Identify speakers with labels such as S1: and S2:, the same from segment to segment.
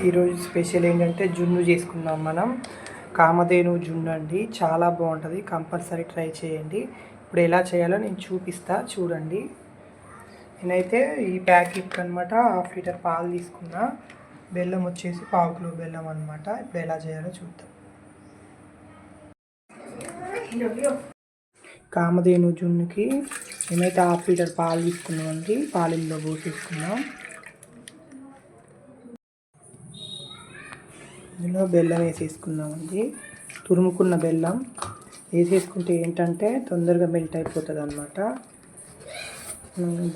S1: ఈరోజు స్పెషల్ ఏంటంటే జున్ను చేసుకుందాం మనం. కామధేను జున్ను అండి. చాలా బాగుంటుంది. కంపల్సరీ ట్రై చేయండి. ఇప్పుడు ఎలా చేయాలో నేను చూపిస్తా. చూడండి. నేనైతే ఈ ప్యాకెట్ అనమాట హాఫ్ లీటర్ పాలు తీసుకున్నా. బెల్లం వచ్చేసి పావు కిలో బెల్లం అనమాట ఇప్పుడు ఎలా చేయాలో చూద్దాం. కామధేను జున్నుకి నేనైతే హాఫ్ లీటర్ పాలు తీసుకున్నామండి. పాలల్లో పోసేసుకున్నాం. ఇందులో బెల్లం వేసేసుకున్నామండి తురుముకున్న బెల్లం వేసేసుకుంటే ఏంటంటే తొందరగా మెల్ట్ అయిపోతుంది అనమాట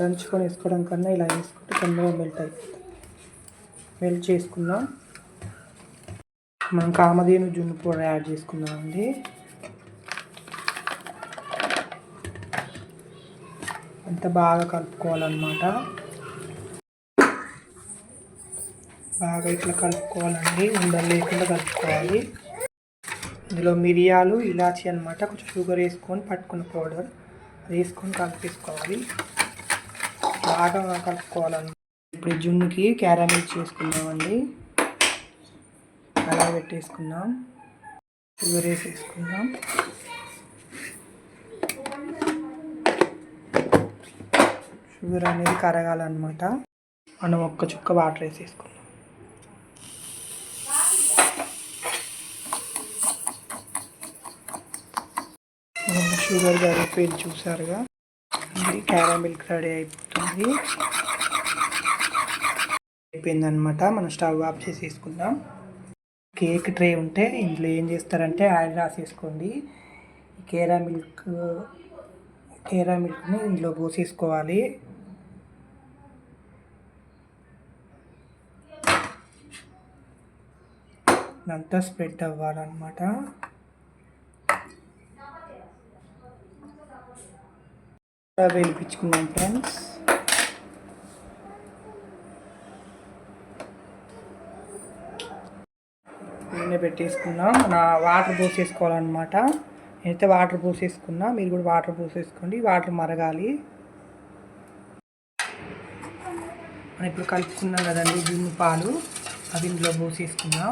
S1: దంచుకొని వేసుకోవడం కన్నా ఇలా వేసుకుంటే తొందరగా మెల్ట్ అయిపోతుంది. మెల్ట్ చేసుకుందాం. మనం కామధేను జున్ను పౌడర్ యాడ్ చేసుకుందామండి. అంత బాగా కలుపుకోవాలన్నమాట. బాగా ఇట్లా కలుపుకోవాలండి ఉండలు లేకుండా కలుపుకోవాలి. ఇందులో మిరియాలు ఇలాచి అనమాట కొంచెం షుగర్ వేసుకొని పట్టుకున్న పౌడర్ అది వేసుకొని కలిపేసుకోవాలి. బాగా కలుపుకోవాలండి. ఇప్పుడు జున్నుకి క్యారమిల్ చేసుకుందామండి. అలా పెట్టేసుకుందాం. షుగర్ వేసేసుకుందాం. షుగర్ అనేది కరగాలన్నమాట. మనం ఒక్క చుక్క వాటర్ వేసేసుకుందాం. షుగర్ కరిగిపోయింది చూసారుగా. ఇది క్యారామిల్క్ రెడీ అయిపోతుంది. అయిపోయిందనమాట మనం స్టవ్ ఆఫ్ చేసేసుకుందాం. కేక్ ట్రే ఉంటే ఇందులో ఏం చేస్తారంటే ఆయిల్ రాసేసుకోండి. కేరా మిల్క్ కేరా మిల్క్ని ఇందులో పోసేసుకోవాలి. అంతా స్ప్రెడ్ అవ్వాలన్నమాట. వేయించుకున్నాం ఫ్రెండ్స్ నూనె పెట్టేసుకున్నాం మన వాటర్ పోసేసుకోవాలన్నమాట. నేనైతే వాటర్ పోసేసుకున్నా మీరు కూడా వాటర్ పోసేసుకోండి. వాటర్ మరగాలి. మనం ఇప్పుడు కలుపుకున్నాం కదండి జున్ను పాలు. అవి ఇందులో పోసేసుకున్నాం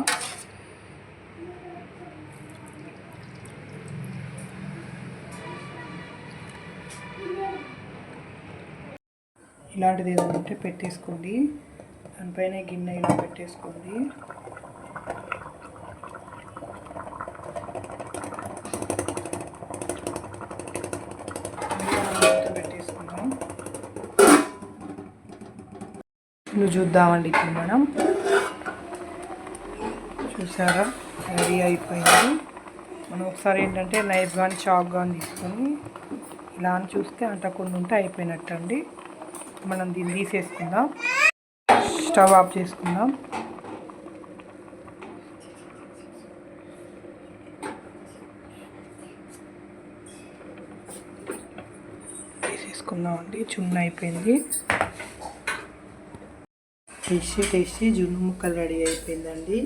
S1: ఇలాంటిది ఏదైనా ఉంటే పెట్టేసుకోండి. దానిపైన గిన్నె ఇలా పెట్టేసుకోండి. పెట్టేసుకుందాం నువ్వు చూద్దామండి ఇప్పుడు మనం. చూసారా? రెడీ అయిపోయింది. మనం ఒకసారి ఏంటంటే నైఫ్ కానీ చాక్ కానీ తీసుకొని ఇలా అని చూస్తే అంటకుండా ఉంటే అయిపోయినట్టు అండి మనం దీన్ని తీసేసుకుందాం. స్టవ్ ఆఫ్ చేసుకుందాం. తీసేసుకుందామండి చున్న అయిపోయింది. టేస్టీ టేస్టీ జున్ను ముక్కలు రెడీ అయిపోయిందండి.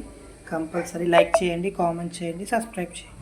S1: కంపల్సరీ లైక్ చేయండి కామెంట్ చేయండి సబ్స్క్రైబ్ చేయండి.